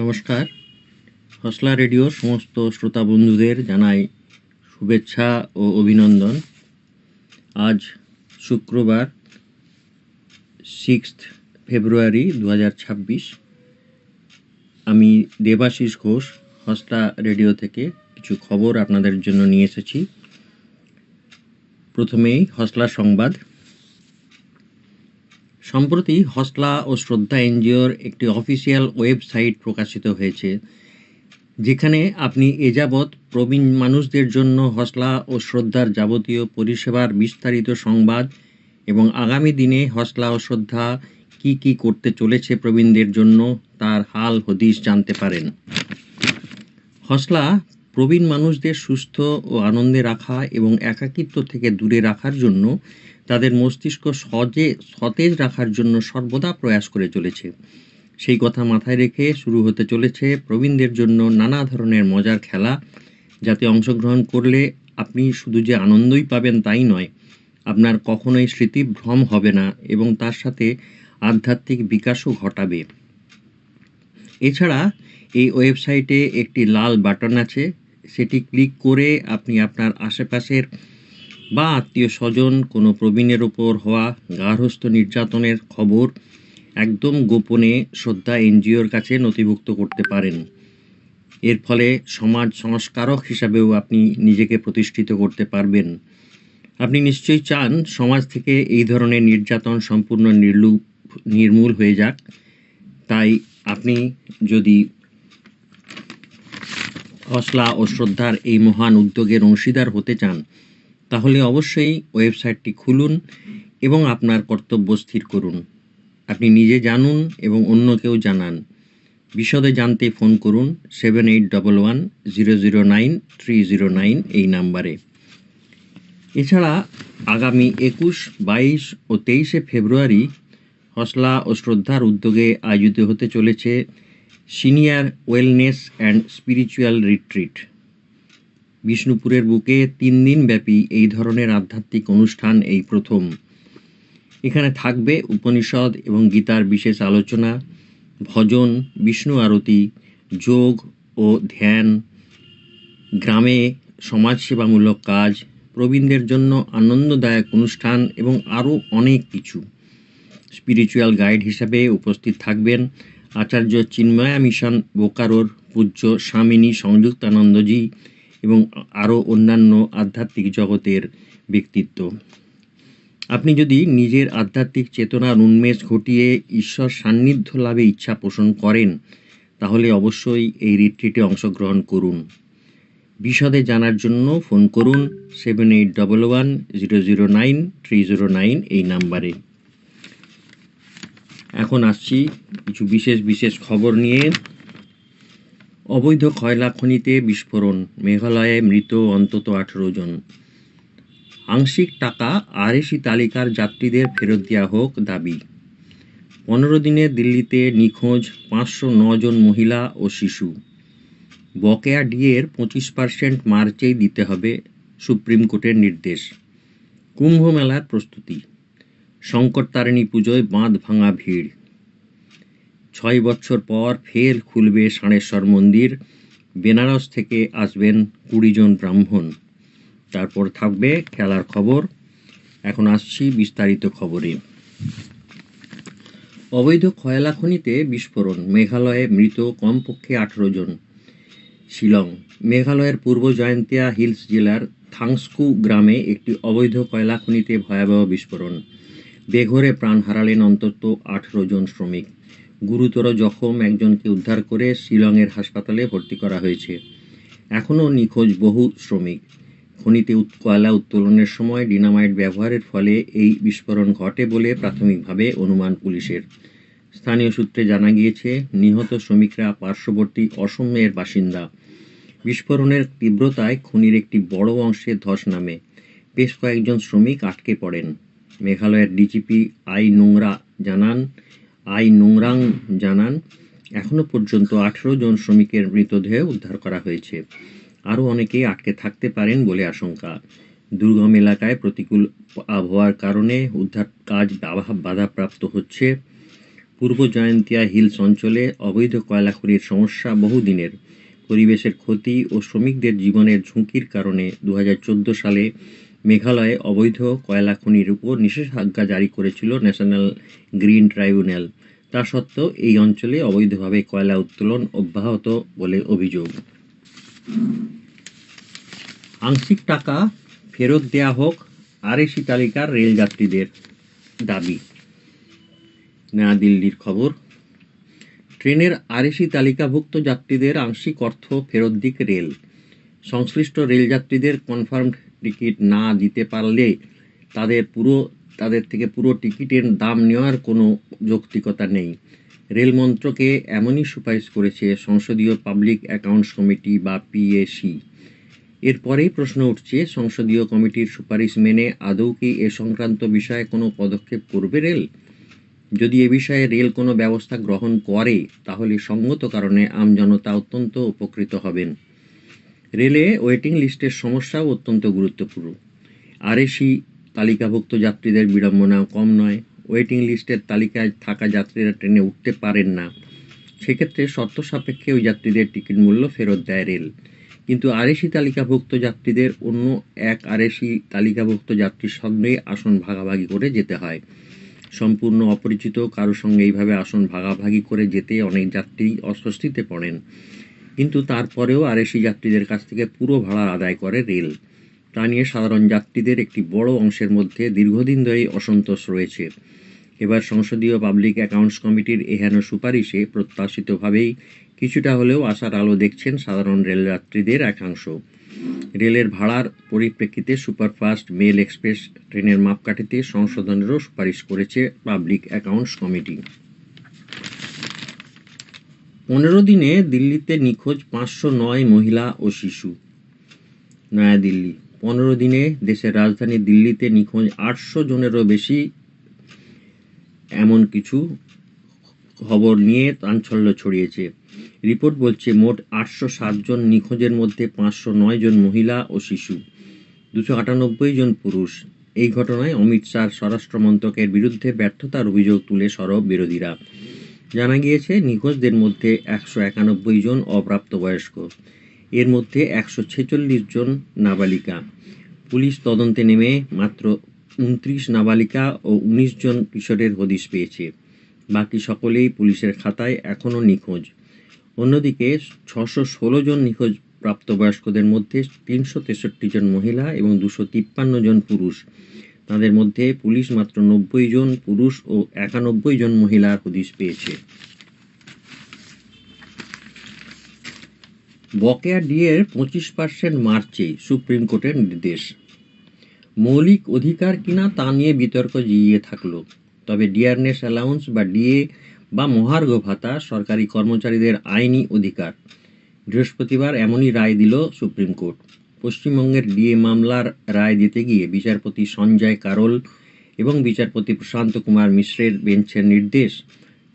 নমস্কার। হসলা রেডিওর সমস্ত শ্রোতা বন্ধুদের জানাই শুভেচ্ছা ও অভিনন্দন। আজ শুক্রবার সিক্সথ ফেব্রুয়ারি দু হাজার ছাব্বিশ। আমি দেবাশিস ঘোষ, হসলা রেডিও থেকে কিছু খবর আপনাদের জন্য নিয়ে এসেছি। প্রথমেই হসলা সংবাদ। সম্প্রতি হসলা ও শ্রদ্ধা এনজিওর একটি অফিসিয়াল ওয়েবসাইট প্রকাশিত হয়েছে, যেখানে আপনি এ যাবৎ প্রবীণ মানুষদের জন্য হসলা ও শ্রদ্ধার যাবতীয় পরিষেবার বিস্তারিত সংবাদ এবং আগামী দিনে হসলা ও শ্রদ্ধা কি কি করতে চলেছে প্রবীণদের জন্য তার হাল হদিশ জানতে পারেন। হসলা প্রবীণ মানুষদের সুস্থ ও আনন্দে রাখা এবং একাকিত্ব থেকে দূরে রাখার জন্য তাদের মস্তিষ্ক সজে সতেজ রাখার জন্য সর্বদা প্রয়াস করে চলেছে। সেই কথা মাথায় রেখে শুরু হতে চলেছে প্রবীণদের জন্য নানা ধরনের মজার খেলা, যাতে অংশগ্রহণ করলে আপনি শুধু যে আনন্দই পাবেন তাই নয়, আপনার কখনোই স্মৃতিভ্রম হবে না এবং তার সাথে আধ্যাত্মিক বিকাশও ঘটাবে। এছাড়া এই ওয়েবসাইটে একটি লাল বাটন আছে, সেটি ক্লিক করে আপনি আপনার আশেপাশের বা আত্মীয় স্বজন, কোনো প্রবীণের ওপর হওয়া গার্হস্থ্য নির্যাতনের খবর একদম গোপনে শ্রদ্ধা এনজিওর কাছে নথিভুক্ত করতে পারেন। এর ফলে সমাজ সংস্কারক হিসাবেও আপনি নিজেকে প্রতিষ্ঠিত করতে পারবেন। আপনি নিশ্চয়ই চান সমাজ থেকে এই ধরনের নির্যাতন সম্পূর্ণ নির্লুপ, নির্মূল হয়ে যাক। তাই আপনি যদি হসলা ও শ্রদ্ধার এই মহান উদ্যোগের অংশীদার হতে চান তাহলে অবশ্যই ওয়েবসাইটটি খুলুন এবং আপনার কর্তব্য স্থির করুন। আপনি নিজে জানুন এবং অন্যকেও জানান। বিশদে জানতে ফোন করুন seven eight double one zero zero nine three zero nine এই নাম্বারে। এছাড়া আগামী একুশ, বাইশ ও তেইশে ফেব্রুয়ারি হসলা ও শ্রদ্ধার উদ্যোগে আয়োজিত হতে চলেছে senior wellness and spiritual retreat. বিষ্ণুপুরের বুকে তিন দিন ব্যাপী এই ধরনের আধ্যাত্মিক অনুষ্ঠান এই প্রথম। এখানে থাকবে উপনিষদ এবং গীতার বিশেষ আলোচনা, ভজন, বিষ্ণু আরতি, যোগ ও ধ্যান, গ্রামে সমাজসেবামূলক কাজ, প্রবীণদের জন্য আনন্দদায়ক অনুষ্ঠান এবং আরও অনেক কিছু। স্পিরিচুয়াল গাইড হিসাবে উপস্থিত থাকবেন আচার্য চিন্ময়া মিশন বোকারোর পূজ্য স্বামিনী সংযুক্তানন্দজি এবং আরও অন্যান্য আধ্যাত্মিক জগতের ব্যক্তিত্ব। আপনি যদি নিজের আধ্যাত্মিক চেতনার উন্মেষ ঘটিয়ে ঈশ্বর সান্নিধ্য লাভে ইচ্ছা পোষণ করেন, তাহলে অবশ্যই এই রিট্রিটে অংশগ্রহণ করুন। বিশদে জানার জন্য ফোন করুন seven eight double one zero zero nine three zero nine এই নাম্বারে। এখন আসছি কিছু বিশেষ বিশেষ খবর নিয়ে। অবৈধ কয়লা খনিতে বিস্ফোরণ, মেঘালয়ে মৃত অন্তত আঠেরো জন। আংশিক টাকা আরএসি তালিকার যাত্রীদের ফেরত দেওয়া হোক দাবি। পনেরো দিনে দিল্লিতে নিখোঁজ পাঁচশো জন মহিলা ও শিশু। বকেয়া ডিএর পঁচিশ পার্সেন্ট মার্চেই দিতে হবে সুপ্রিম কোর্টের নির্দেশ। কুম্ভ মেলার প্রস্তুতি। শঙ্কর তারিণী পুজোয় বাঁধ ভাঙা ভিড়। ছয় বছর পর ফের খুলবে ষাঁড়েশ্বর মন্দির। বেনারস থেকে আসবেন কুড়ি জন ব্রাহ্মণ। তারপর থাকবে খেলার খবর। এখন আসছি বিস্তারিত খবরে। অবৈধ কয়লা খনিতে বিস্ফোরণ। মেঘালয়ে মৃত কমপক্ষে আঠেরো জন। শিলং। মেঘালয়ের পূর্ব জয়ন্তিয়া হিলস জেলার থাংস্কু গ্রামে একটি অবৈধ কয়লা খনিতে ভয়াবহ বিস্ফোরণ। বেঘরে প্রাণ হারালেন অন্তত আঠেরো জন শ্রমিক। গুরুতর জখম একজনকে উদ্ধার করে শিলংয়ের হাসপাতালে ভর্তি করা হয়েছে। এখনও নিখোঁজ বহু শ্রমিক। খনিতে কয়লা উত্তোলনের সময় ডিনামাইট ব্যবহারের ফলে এই বিস্ফোরণ ঘটে বলে প্রাথমিকভাবে অনুমান পুলিশের। স্থানীয় সূত্রে জানা গিয়েছে, নিহত শ্রমিকরা পার্শ্ববর্তী অসমের বাসিন্দা। বিস্ফোরণের তীব্রতায় খনির একটি বড় অংশে ধস নামে। বেশ কয়েকজন শ্রমিক আটকে পড়েন। মেঘালয়ের ডিজিপি আই নোংরা জানান আই নোংরাং জানান এখনও পর্যন্ত আঠেরো জন শ্রমিকের মৃতদেহ উদ্ধার করা হয়েছে। আরও অনেকেই আটকে থাকতে পারেন বলে আশঙ্কা। দুর্গম এলাকায় প্রতিকূল আবহাওয়ার কারণে উদ্ধার কাজ বাধাপ্রাপ্ত হচ্ছে। পূর্ব জয়ন্তিয়া হিলস অঞ্চলে অবৈধ কয়লা খনির সমস্যা বহুদিনের। পরিবেশের ক্ষতি ও শ্রমিকদের জীবনের ঝুঁকির কারণে দু হাজার চোদ্দ সালে মেঘালয়ে অবৈধ কয়লা খনির উপর নিষেধাজ্ঞা জারি করেছিল ন্যাশনাল গ্রিন ট্রাইব্যুনাল। তা সত্ত্বেও এই অঞ্চলে অবৈধভাবে কয়লা উত্তোলন অব্যাহত বলে অভিযোগ। আংশিক টাকা ফেরত দেয়া হোক আরএসি তালিকার রেলযাত্রীদের দাবি। নয়াদিল্লির খবর, ট্রেনের আরএসি তালিকাভুক্ত যাত্রীদের আংশিক অর্থ ফেরত দিক রেল। সংশ্লিষ্ট রেলযাত্রীদের কনফার্মড টিকিট না দিতে পারলে তাদের পুরো, তাদের থেকে পুরো টিকিটের দাম নেওয়ার কোনো যৌক্তিকতা নেই। রেল মন্ত্রকে এমনই সুপারিশ করেছে সংসদীয় পাবলিক অ্যাকাউন্টস কমিটি বা পিএসি এরপরেই প্রশ্ন উঠছে, সংসদীয় কমিটির সুপারিশ মেনে আদৌ কি এ সংক্রান্ত বিষয়ে কোনো পদক্ষেপ করবে রেল? যদি এ বিষয়ে রেল কোনো ব্যবস্থা গ্রহণ করে, তাহলে সঙ্গত কারণে আমজনতা অত্যন্ত উপকৃত হবেন। রেলে ওয়েটিং লিস্টের সমস্যাও অত্যন্ত গুরুত্বপূর্ণ। আরএসি তালিকাভুক্ত যাত্রীদের বিড়ম্বনাও কম নয়। ওয়েটিং লিস্টের তালিকায় থাকা যাত্রীরা ট্রেনে উঠতে পারেন না। সেক্ষেত্রে শর্ত সাপেক্ষে ওই যাত্রীদের টিকিট মূল্য ফেরত দেয় রেল। কিন্তু আরএসি তালিকাভুক্ত যাত্রীদের অন্য এক আরএসি তালিকাভুক্ত যাত্রীর সঙ্গে আসন ভাগাভাগি করে যেতে হয়। সম্পূর্ণ অপরিচিত কারও সঙ্গে এইভাবে আসন ভাগাভাগি করে যেতে অনেক যাত্রী অস্বস্তিতে পড়েন। কিন্তু তারপরেও আরএসি যাত্রীদের কাছ থেকে পুরো ভাড়া আদায় করে রেল। তা নিয়ে সাধারণ যাত্রীদের একটি বড় অংশের মধ্যে দীর্ঘদিন ধরেই অসন্তোষ রয়েছে। এবার সংসদীয় পাবলিক অ্যাকাউন্টস কমিটির এহেন সুপারিশে প্রত্যাশিতভাবেই কিছুটা হলেও আশার আলো দেখছেন সাধারণ রেলযাত্রীদের একাংশ। রেলের ভাড়ার পরিপ্রেক্ষিতে সুপারফাস্ট মেল এক্সপ্রেস ট্রেনের মাপকাঠিতে সংশোধনেরও সুপারিশ করেছে পাবলিক অ্যাকাউন্টস কমিটি। পনেরো দিনে দিল্লিতে নিখোঁজ পাঁচশো নয় মহিলা ও শিশু। নয়াদিল্লি, পনেরো দিনে দেশের রাজধানী দিল্লিতে নিখোঁজ আটশো জনেরও বেশি। এমন কিছু খবর নিয়ে চাঞ্চল্য ছড়িয়েছে। রিপোর্ট বলছে মোট আটশো জন নিখোঁজের মধ্যে পাঁচশো নয় জন মহিলা ও শিশু, দুশো আটানব্বই জন পুরুষ। এই ঘটনায় অমিত শাহর স্বরাষ্ট্র মন্ত্রকের বিরুদ্ধে ব্যর্থতার অভিযোগ তুলে সরব বিরোধীরা। জানা গিয়েছে, নিখোঁজদের মধ্যে একশো একানব্বই জন অপ্রাপ্তবয়স্ক। এর মধ্যে একশো ছেচল্লিশ জন নাবালিকা। পুলিশ তদন্তে নেমে মাত্র উনত্রিশ নাবালিকা ও উনিশ জন কিশোরের হদিশ পেয়েছে। বাকি সকলেই পুলিশের খাতায় এখনও নিখোঁজ। অন্যদিকে ছশো ষোলো জন নিখোঁজ প্রাপ্তবয়স্কদের মধ্যে তিনশো তেষট্টি জন মহিলা এবং দুশো তিপ্পান্ন জন পুরুষ। তাদের মধ্যে পুলিশ মাত্র নব্বই জন পুরুষ ও একানব্বই জন মহিলার হদিশ পেয়েছে। বকেয়া ডিএর পঁচিশ পার্সেন্ট মার্চে সুপ্রিম কোর্টের নির্দেশ। মৌলিক অধিকার কিনা তা নিয়ে বিতর্ক জিইয়ে থাকল, তবে ডিয়ারনেস অ্যালাউন্স বা ডিএ বা মহার্ঘ ভাতা সরকারি কর্মচারীদের আইনি অধিকার। বৃহস্পতিবার এমনই রায় দিল সুপ্রিম কোর্ট। পশ্চিমবঙ্গের ডিএ মামলার রায় দিতে গিয়ে বিচারপতি সঞ্জয় কারোল এবং বিচারপতি প্রশান্ত কুমার মিশ্রের বেঞ্চের নির্দেশ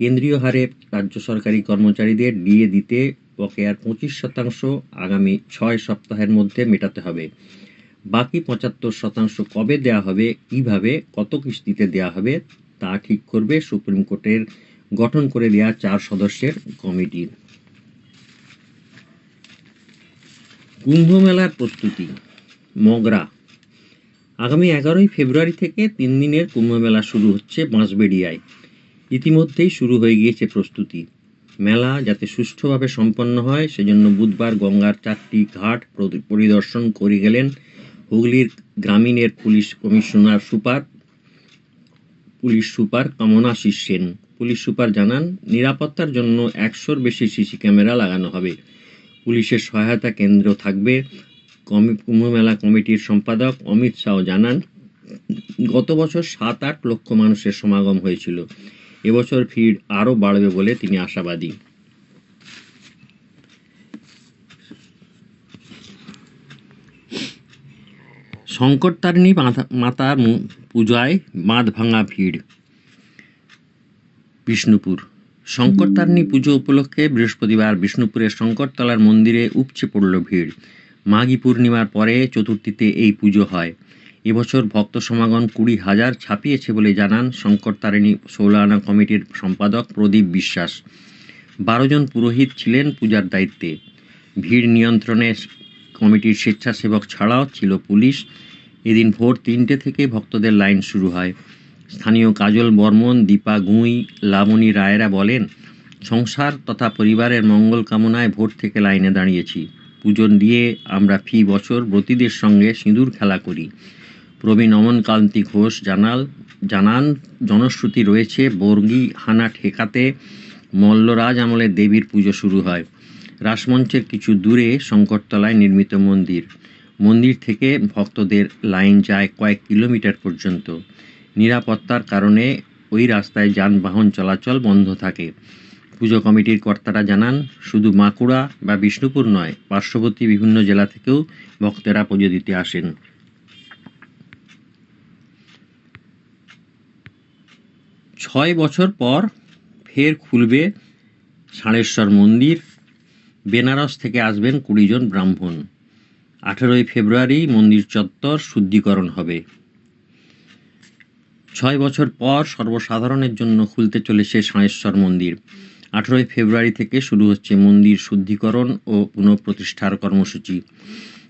কেন্দ্রীয় হারে রাজ্য সরকারি কর্মচারীদের ডিএ দিতে বকেয়ার পঁচিশ শতাংশ আগামী ছয় সপ্তাহের মধ্যে মেটাতে হবে। বাকি পঁচাত্তর শতাংশ কবে দেয়া হবে, কীভাবে, কত কিস্তিতে দেয়া হবে, তা ঠিক করবে সুপ্রিম কোর্টের গঠন করে দেওয়া চার সদস্যের কমিটি। কুম্ভ মেলার প্রস্তুতি, মগরা। আগামী এগারোই ফেব্রুয়ারি থেকে তিন দিনের কুম্ভ মেলা শুরু হচ্ছে বাঁশবেড়িয়ায়। ইতিমধ্যেই শুরু হয়ে গিয়েছে প্রস্তুতি। মেলা যাতে সুষ্ঠুভাবে সম্পন্ন হয়, সেজন্য বুধবার গঙ্গার চারটি ঘাট প্রদি- পরিদর্শন করে গেলেন হুগলির গ্রামীণের police commissioner super, police super কমনাশিস Sen police super জানান, নিরাপত্তার জন্য একশোর বেশি সিসি ক্যামেরা লাগানো হবে। পুলিশের সহায়তা কেন্দ্র থাকবে। কমি- কুম্ভমেলা কমিটির সম্পাদক অমিত শাহ জানান, গত বছর সাত আট লক্ষ মানুষের সমাগম হয়েছিল। এবছর ভিড় আরও বাড়বে বলে তিনি আশাবাদী। শঙ্করতারিণী মাতা- মাতার পূজায় বাঁধ ভাঙা ভিড়। বিষ্ণুপুর শঙ্করতারিণী পুজো উপলক্ষে বৃহস্পতিবার বিষ্ণুপুরের শঙ্করতলার মন্দিরে উপচে পড়ল ভিড়। মাঘী পূর্ণিমার পরে চতুর্থীতে এই পুজো হয়। এবছর ভক্ত সমাগম কুড়ি হাজার ছাপিয়েছে বলে জানান শঙ্কর তারিণী ষোলানা কমিটির সম্পাদক প্রদীপ বিশ্বাস। বারো জন পুরোহিত ছিলেন পূজার দায়িত্বে। ভিড় নিয়ন্ত্রণে কমিটির স্বেচ্ছাসেবক ছাড়াও ছিল পুলিশ। এদিন ভোর তিনটে থেকে ভক্তদের লাইন শুরু হয়। স্থানীয় কাজল বর্মন, দীপা গুঁই, লাবণী রায়রা বলেন, সংসার তথা পরিবারের মঙ্গল কামনায় ভোর থেকে লাইনে দাঁড়িয়েছি। পুজো দিয়ে আমরা ফি বছর ব্রতীদের সঙ্গে সিঁদুর খেলা করি। প্রবীণ অমনকান্তি ঘোষ জানাল, জানান, জনশ্রুতি রয়েছে, বর্গি হানা ঠেকাতে মল্লরাজ আমলে দেবীর পুজো শুরু হয়। রাসমঞ্চের কিছু দূরে শঙ্করতলায় নির্মিত মন্দির। মন্দির থেকে ভক্তদের লাইন যায় কয়েক কিলোমিটার পর্যন্ত। নিরাপত্তার কারণে ওই রাস্তায় যানবাহন চলাচল বন্ধ থাকে। পুজো কমিটির কর্তারা জানান, শুধু বাঁকুড়া বা বিষ্ণুপুর নয়, পার্শ্ববর্তী বিভিন্ন জেলা থেকেও ভক্তেরা পুজো দিতে আসেন। ছয় বছর পর ফের খুলবে ষাঁড়েশ্বর মন্দির। বেনারস থেকে আসবেন কুড়িজন ব্রাহ্মণ। আঠেরোই ফেব্রুয়ারি মন্দির চত্বর শুদ্ধিকরণ হবে। ছয় বছর পর সর্বসাধারণের জন্য খুলতে চলেছে ষাঁড়েশ্বর মন্দির। আঠেরোই ফেব্রুয়ারি থেকে শুরু হচ্ছে মন্দির শুদ্ধিকরণ ও পুনঃপ্রতিষ্ঠার কর্মসূচি।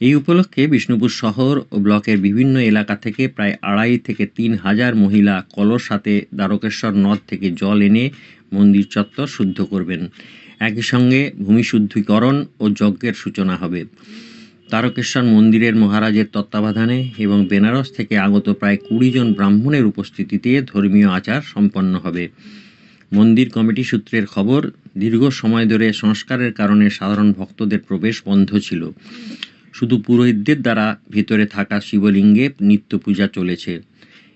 এই উপলক্ষে বিষ্ণুপুর শহর ও ব্লকের বিভিন্ন এলাকা থেকে প্রায় আড়াই থেকে তিন হাজার মহিলা কলস হাতে দ্বারকেশ্বর নদ থেকে জল এনে মন্দির চত্বর শুদ্ধ করবেন। একই সঙ্গে ভূমি শুদ্ধিকরণ ও যজ্ঞের সূচনা হবে। তারকেশ্বর মন্দিরের মহারাজের তত্ত্বাবধানে এবং বেনারস থেকে আগত প্রায় কুড়ি জন ব্রাহ্মণের উপস্থিতিতে ধর্মীয় আচার সম্পন্ন হবে। মন্দির কমিটি সূত্রের খবর, দীর্ঘ সময় ধরে সংস্কারের কারণে সাধারণ ভক্তদের প্রবেশ বন্ধ ছিল। শুধু পুরোহিতদের দ্বারা ভিতরে থাকা শিবলিঙ্গে নিত্য পূজা চলেছে।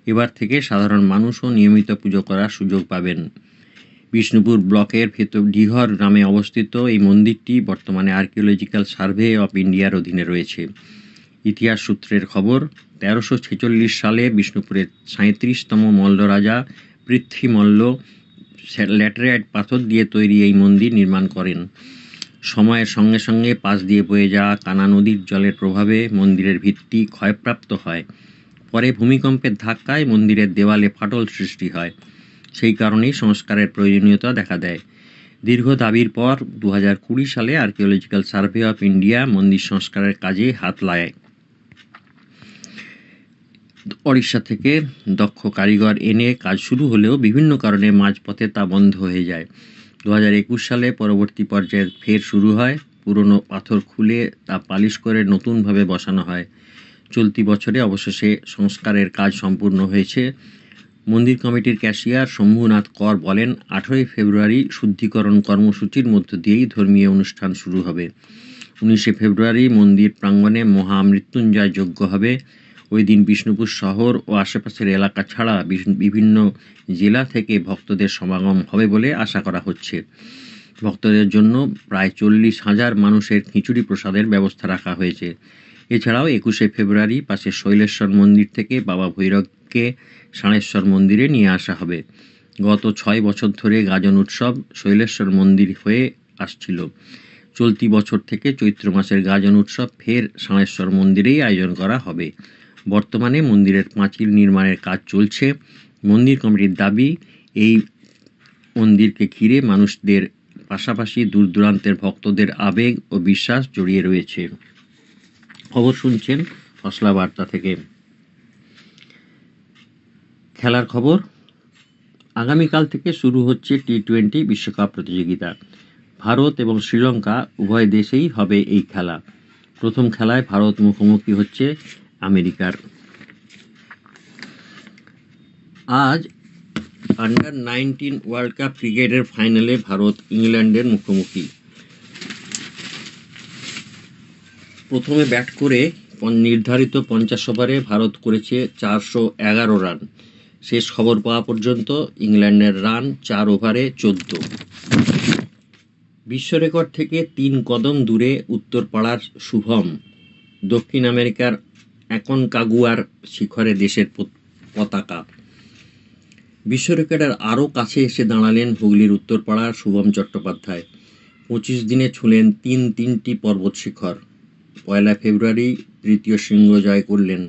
এবার থেকে সাধারণ মানুষও নিয়মিত পুজো করার সুযোগ পাবেন। বিষ্ণুপুর ব্লকের ভেতর ডিঘর গ্রামে অবস্থিত এই মন্দিরটি বর্তমানে আর্কিওলজিক্যাল সার্ভে অফ ইন্ডিয়ার অধীনে রয়েছে। ইতিহাস সূত্রের খবর, তেরোশো ছেচল্লিশ সালে বিষ্ণুপুরের সাঁত্রিশতম মল্ল রাজা পৃথ্বী মল্ল ল্যাটেরাইট পাথর দিয়ে তৈরি এই মন্দির নির্মাণ করেন। সময়ের সঙ্গে সঙ্গে পাশ দিয়ে বয়ে যাওয়া কানা নদীর জলের প্রভাবে মন্দিরের ভিত্তি ক্ষয়প্রাপ্ত হয়। পরে ভূমিকম্পের ধাক্কায় মন্দিরের দেওয়ালে ফাটল সৃষ্টি হয়। সেই কারণেই সংস্কারের প্রয়োজনীয়তা দেখা দেয়। দীর্ঘ দাবির পর দু সালে আর্কিওলজিক্যাল সার্ভে অফ ইন্ডিয়া মন্দির সংস্কারের কাজে হাত লায় ওড়িশা থেকে দক্ষ কারিগর এনে কাজ শুরু হলেও বিভিন্ন কারণে মাঝপথে তা বন্ধ হয়ে যায়। দু সালে পরবর্তী পর্যায়ে ফের শুরু হয়। পুরনো পাথর খুলে তা পালিশ করে নতুনভাবে বসানো হয়। চলতি বছরে অবশেষে সংস্কারের কাজ সম্পূর্ণ হয়েছে। মন্দির কমিটির ক্যাশিয়ার শম্ভুনাথ কর বলেন, আঠেরোই ফেব্রুয়ারি শুদ্ধিকরণ কর্মসূচির মধ্য দিয়েই ধর্মীয় অনুষ্ঠান শুরু হবে। উনিশে ফেব্রুয়ারি মন্দির প্রাঙ্গণে মহা মৃত্যুঞ্জয় যজ্ঞ হবে। ওই দিন বিষ্ণুপুর শহর ও আশেপাশের এলাকা ছাড়া বিভিন্ন জেলা থেকে ভক্তদের সমাগম হবে বলে আশা করা হচ্ছে। ভক্তদের জন্য প্রায় চল্লিশ হাজার মানুষের খিচুড়ি প্রসাদের ব্যবস্থা রাখা হয়েছে। এছাড়াও একুশে ফেব্রুয়ারি পাশে শৈলেশ্বর মন্দির থেকে বাবা ভৈরবকে ষাঁড়েশ্বর মন্দিরে নিয়ে আসা হবে। গত ছয় বছর ধরে গাজন উৎসব শৈলেশ্বর মন্দির হয়ে আসছিল। চলতি বছর থেকে চৈত্র মাসের গাজন উৎসব ফের ষাঁড়েশ্বর মন্দিরেই আয়োজন করা হবে। বর্তমানে মন্দিরের পাঁচিল নির্মাণের কাজ চলছে। মন্দির কমিটির দাবি, এই মন্দিরকে ঘিরে মানুষদের পাশাপাশি দূর দূরান্তের ভক্তদের আবেগ ও বিশ্বাস জড়িয়ে রয়েছে। খবর শুনছেন ফসলা বার্তা থেকে। খেলার খবর। আগামীকাল থেকে শুরু হচ্ছে টি টোয়েন্টি বিশ্বকাপ প্রতিযোগিতা। ভারত এবং শ্রীলঙ্কা উভয় দেশেই হবে এই খেলা। প্রথম খেলায় ভারত মুখোমুখি হচ্ছে আমেরিকার। আজ আন্ডার নাইনটিন ওয়ার্ল্ড কাপ ক্রিকেটের ফাইনালে ভারত ইংল্যান্ডের মুখোমুখি। প্রথমে ব্যাট করে নির্ধারিত পঞ্চাশ ওভারে ভারত করেছে চারশো এগারো রান। শেষ খবর পাওয়া পর্যন্ত ইংল্যান্ডের রান চার ওভারে চোদ্দ। বিশ্ব রেকর্ড থেকে তিন কদম দূরে উত্তরপাড়ার শুভম, দক্ষিণ আমেরিকার এখন কাগুয়ার শিখরে দেশের পতাকা। বিশ্ব রেকর্ডের আরও কাছে এসে দাঁড়ালেন হুগলির উত্তরপাড়ার শুভম চট্টোপাধ্যায়। পঁচিশ দিনে ছুঁলেন তিন তিনটি পর্বত শিখর। পয়লা ফেব্রুয়ারি তৃতীয় শৃঙ্গ জয় করলেন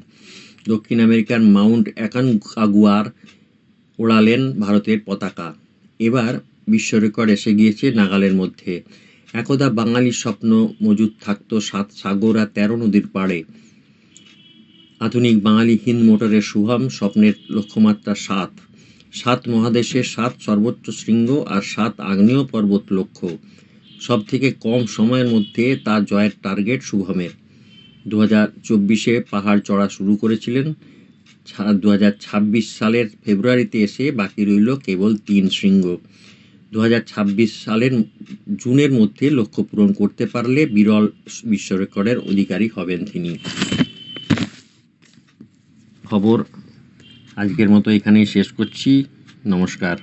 দক্ষিণ আমেরিকার মাউন্ট অ্যাকানকাগুয়ার ওড়ালেন ভারতের পতাকা। এবার বিশ্ব রেকর্ড এসে গিয়েছে নাগালের মধ্যে। একদা বাঙালির স্বপ্ন মজুদ থাকত সাত সাগর আর তেরো নদীর পাড়ে। আধুনিক বাঙালি হিন্দ মোটরের শুভম স্বপ্নের লক্ষ্যমাত্রা সাত। সাত মহাদেশের সাত সর্বোচ্চ শৃঙ্গ আর সাত আগ্নেয় পর্বত লক্ষ্য। সব থেকে কম সময়ের মধ্যে তা জয়ের টার্গেট শুভমের দু হাজার চব্বিশে পাহাড় চড়া শুরু করেছিলেন। দু হাজার ছাব্বিশ সালের ফেব্রুয়ারিতে এসে বাকি রইল কেবল তিন শৃঙ্গ। দু হাজার ছাব্বিশ সালের জুনের মধ্যে লক্ষ্য পূরণ করতে পারলে বিরল বিশ্ব রেকর্ডের অধিকারী হবেন তিনি। খবর আজকের মতো এখানেই শেষ করছি। নমস্কার।